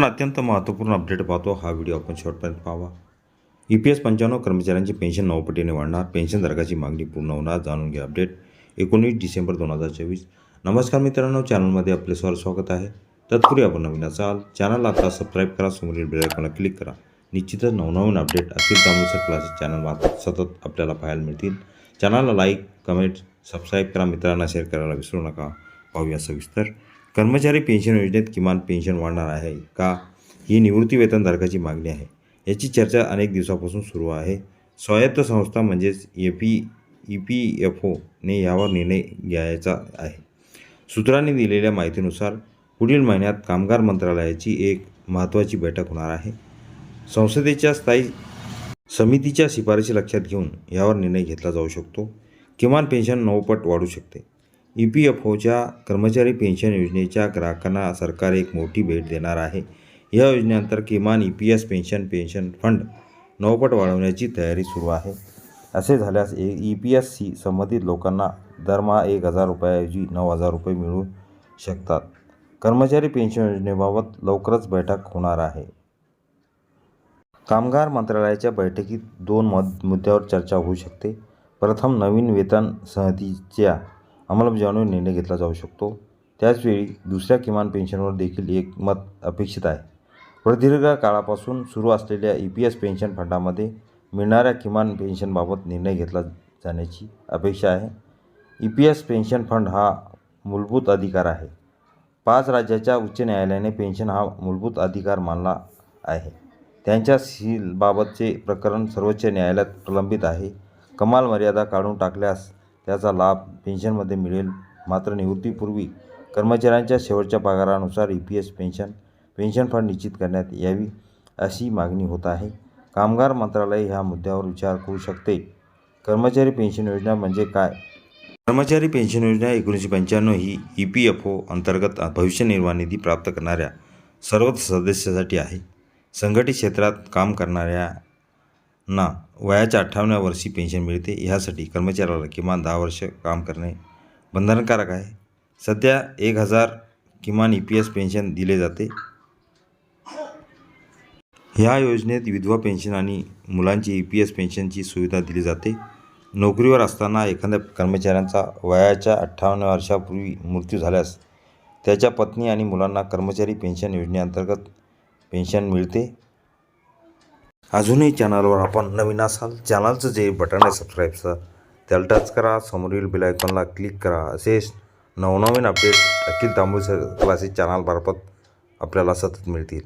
पण अत्यंत महत्त्वपूर्ण अपडेट पाहतो. हा व्हिडिओ आपण शेवटपर्यंत पाहावा. ई पी एस पंच्याण्णव कर्मचाऱ्यांची पेन्शन नऊ पटीने वाढणार. पेन्शन धारकाची मागणी पूर्ण होणार. जाणून घ्या अपडेट एकोणीस डिसेंबर दोन हजार चोवीस. नमस्कार मित्रांनो. चॅनलमध्ये आपले स्वर स्वागत आहे. तत्पूर्वी आपण नवीन असाल चॅनलला आता सबस्क्राईब करा. समोरील बेलायकॉनला क्लिक करा. निश्चितच नवनवीन अपडेट असतील त्यानुसार क्लासेस चॅनलमार्फत सतत आपल्याला पाहायला मिळतील. चॅनलला लाईक कमेंट सबस्क्राईब करा. मित्रांना शेअर करायला विसरू नका. पाहूया सविस्तर. कर्मचारी पेन्शन योजनेत किमान पेन्शन वाढणार आहे का? ही निवृत्ती वेतनधारकाची मागणी आहे. याची चर्चा अनेक दिवसापासून सुरू आहे. स्वायत्त संस्था म्हणजेच A P E P F one यावर निर्णय घ्यायचा आहे. सूत्रांनी दिलेल्या माहितीनुसार पुढील महिन्यात कामगार मंत्रालयाची एक महत्त्वाची बैठक होणार आहे. संसदेच्या स्थायी समितीच्या शिफारशी लक्षात घेऊन यावर निर्णय घेतला जाऊ शकतो. किमान पेन्शन नऊपट वाढू शकते. ई पी एफ ओच्या कर्मचारी पेन्शन योजनेच्या ग्राहकांना सरकार एक मोठी भेट देणार आहे. या योजनेनंतर किमान E P S pension pension fund नौपट वाढवण्याची तयारी सुरू आहे. असे झाल्यास A E P S C संबंधित लोकांना दरमहा एक हजार रुपयाऐवजी नऊ हजार रुपये मिळू शकतात. कर्मचारी पेन्शन योजनेबाबत लवकरच बैठक होणार आहे. कामगार मंत्रालयाच्या बैठकीत दोन मद मुद्द्यावर चर्चा होऊ शकते. प्रथम नवीन वेतन संहितेच्या अंमलबजावणीवर निर्णय घेतला जाऊ शकतो. त्याचवेळी दुसऱ्या किमान पेन्शनवर देखील एक मत अपेक्षित आहे. प्रदीर्घ काळापासून सुरू असलेल्या ई पी एस पेन्शन फंडामध्ये मिळणाऱ्या किमान पेन्शनबाबत निर्णय घेतला जाण्याची अपेक्षा आहे. E P S pension fund हा मूलभूत अधिकार आहे. पाच राज्याच्या उच्च न्यायालयाने पेन्शन हा मूलभूत अधिकार मानला आहे. त्यांच्या सीलबाबतचे प्रकरण सर्वोच्च न्यायालयात प्रलंबित आहे. कमाल मर्यादा काढून टाकल्यास त्याचा लाभ पेन्शनमध्ये मिळेल. मात्र निवृत्तीपूर्वी कर्मचाऱ्यांच्या शेवटच्या पगारानुसार E P S pension pension fund निश्चित करण्यात यावी अशी मागणी होत आहे. कामगार मंत्रालय ह्या मुद्द्यावर विचार करू शकते. कर्मचारी पेन्शन योजना म्हणजे काय? कर्मचारी पेन्शन योजना एकोणीसशे पंच्याण्णव ही ई पी एफ ओ अंतर्गत भविष्य निर्वाह निधी प्राप्त करणाऱ्या सर्वच सदस्यासाठी आहे. संघटित क्षेत्रात काम करणाऱ्या ना वयाच्या अठ्ठावन्या वर्षी पेन्शन मिळते. ह्यासाठी कर्मचाऱ्याला किमान दहा वर्ष काम करणे बंधनकारक आहे. सध्या एक हजार किमान ई पी एस पेन्शन दिले जाते. ह्या योजनेत विधवा पेन्शन आणि मुलांची ई पी एस पेन्शनची सुविधा दिली जाते. नोकरीवर असताना एखाद्या कर्मचाऱ्यांचा वयाच्या अठ्ठावन्न वर्षापूर्वी मृत्यू झाल्यास त्याच्या पत्नी आणि मुलांना कर्मचारी पेन्शन योजनेअंतर्गत पेन्शन मिळते. अजूनही चॅनलवर आपण नवीन असाल चॅनलचं जे बटन आहे सबस्क्राईबचं त्याला टच करा समोरील बिल आयकॉनला क्लिक करा. असेच नवनवीन अपडेट अखिल तांबूळ क्लासेस चॅनलमार्फत आपल्याला सतत मिळतील.